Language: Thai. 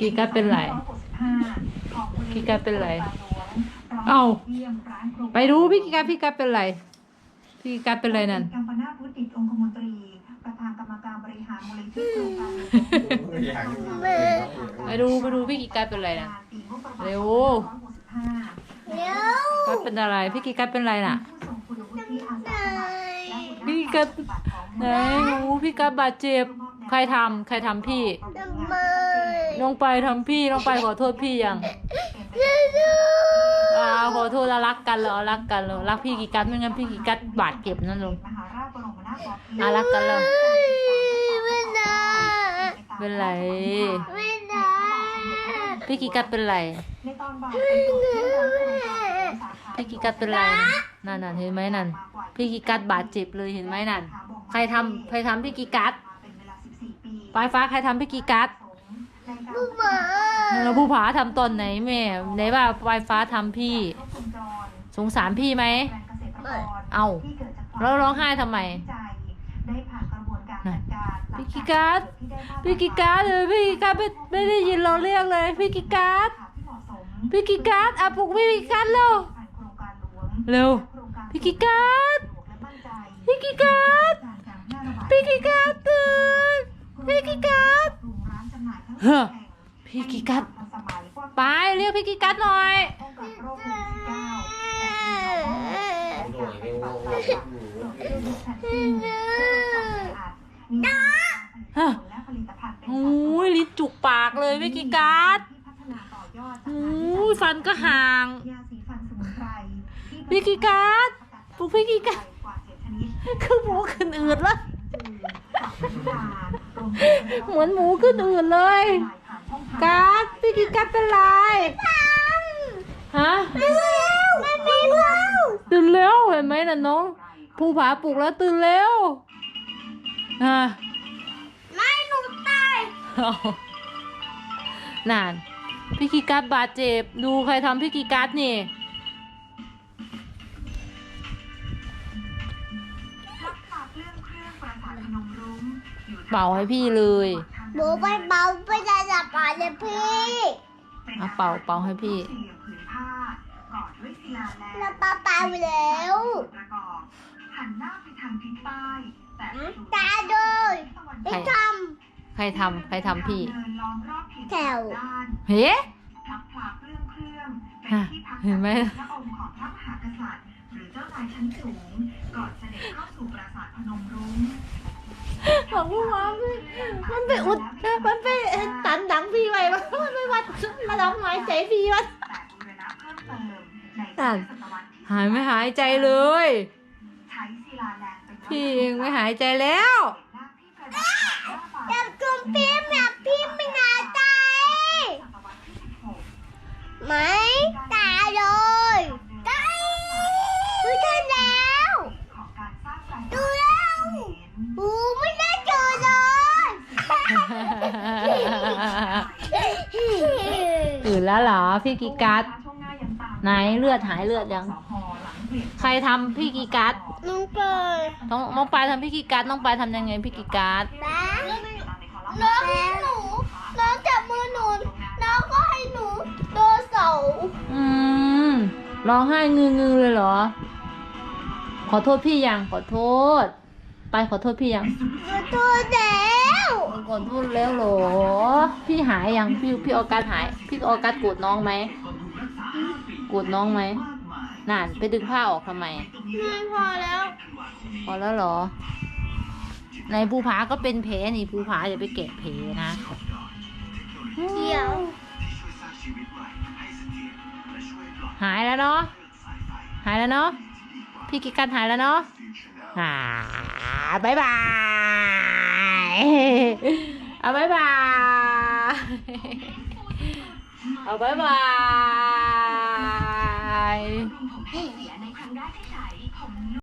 กีกัดเป็นไรกีกัดเป็นไร เอ้าไปดูพี่กีกัดพี่กัดเป็นไร พี่กีกัดเป็นไรนั่นกัมปนาทพุทธิตองคมนตรี ประธานกรรมการบริหารมูลนิธิโครงการอยากดูไปดูไปดูพี่กีกัดเป็นไรนะปีงบประมาณเร็ว2565เร็วกัดเป็นอะไร พี่กีกัดเป็นไรน่ะผู้ทรงคุณวุฒิอาสาสมัครและหัวหน้าพี่กัดไหนโอ้พี่กัดบาดเจ็บใครทำใครทำพี่ ทำไมลงไปทำพี่ลงไปขอโทษพี่ยังเร็วอ่าขอโทษแล้วรักกันเหรอรักกันเหรอรักพี่กีกัดไม่งั้นพี่กีกัดบาดเจ็บนั่นลงมหาราชบรมนาถบพิตรอะรักกันแล้วไม่ได้เป็นไร ไม่ได้พี่กีกัดเป็นไร ในตอนบ่ายเป็นตัวที่ร้องเพลงสาขาพี่กีกัดเป็นไรนะนั่นน่ะเห็นไหมนั่น พี่กีกัดบาดเจ็บเลยเห็นไหมนั่น ใครทำใครทำพี่กีกัดเป็นเวลา14ปีปลายฟ้าใครทำพี่กีกัดลูกหมาแล้วผู้ผาทำตอนไหนแม่ไหนว่าปลายฟ้าทำพี่ สงสารพี่ไหม เอ้าแล้วร้องไห้ทำไมได้ผ่านกระบวนการจัดการพี่กีกัดพี่กีกัดเลยพี่กีกัดไม่ไม่ได้ยินเราเรียกเลยพี่กีกัดพี่กีกัดอะปลุกพี่กีกัดเร็วเร็วพี่กีกัดพี่กีกัดพี่กีกัดตื่นพี่กีกัด เฮ้อพี่กีกัดไปเรียกพี่กีกัดหน่อยหน่วยเร็วฮะโอ้ยลิ้นจุกปากเลยพี่กีกัดโอ้ยฟันก็ห่างพี่กีกัดปลุกพี่กีกัดกว่าเจ็ดชนิดคือหมูขึ้นอืดแล้ว จืดผักน้ำตาลรวมถึงเหมือนหมูขึ้นอืดเลยผ่านช่องทางกัดพี่กีกัดเป็นไรฮะเร็วไม่มีแล้วตื่นเร็วเห็นไหมน่ะน้องภูผาปลุกแล้วตื่นเร็วฮะไม่หนูตายเอานานพี่กีกัดบาดเจ็บ ดูใครทำพี่กีกัดนี่ เป่าให้พี่เลยหนูไปเบาไปได้จับปาเลยพี่เอาเป่าเป่าให้พี่สี่เหลี่ยมผืนผ้ากอดด้วยศิลาแรงเราปาตายไปแล้วประกอบหันหน้าไปทางทิศใต้แต่ตายเลยใครไม่ทใครทำใครทำพี่เดินล้อมรอบถิ่นแถวด้านเฮ้พลักพลาเครื่องเครื่องเป็นฮะที่พักเห็นไหม ชั้นสูง ก่อนเสด็จเข้าสู่ปราสาทพนมรุ้งบอกว่ามันไปอุดมันไปตันดังพี่ไว้มันไปวัดมาร้องหายใจพี่วัดแต่บูรณะเพิ่มเติมในอะศตวรรษที่หายไม่หายใจเลยใช้ศิลาแรงเป็นวัตถุพี่เองไม่หายใจแล้วหน้าที่ประดับหน้าฝาำจับจุ่มพี่แบบพี่ไม่น่าตายศตวรรษที่สิบหกไม่ตายเลยตายไม่ใช่แล้ว ของการสร้างแรง ดูแล้วหูไม่ได้เจอเลย ตื่นแล้วเหรอพี่กีกัดช่วงหน้ายังตามไหนเลือดหายเลือดยังสพหลังเปลี่ยนใครทำพี่กีกัดน้องเกยน้องน้องปลายทำพี่กีกัดน้องปลายทำยังไงพี่กีกัดแม่น้องให้หนูน้องจับมือหนูน้องก็ให้หนูโดนเสาอืมร้องไห้งืองือเลยเหรอ ขอโทษพี่ยังขอโทษ ไปขอโทษพี่ยังขอโทษแล้ วขอโทษแล้วเหรอ พี่หายยังพี่พี่ออกัสหาย พี่ออกัสโกรธน้องไหมโกรธน้องไหมนั่นไปดึงผ้าออกทำไม ไม่พอแล้ว พอแล้วเหรอ ในภูผาก็เป็นแผลนี่ภูผาอย่าไปแกะแผลนะเดี๋ยว หายแล้วเนาะ หายแล้วเนาะ พี่กิกันหายแล้วเนาะอ่าบายบาย เอาบายบาย เอาบายบาย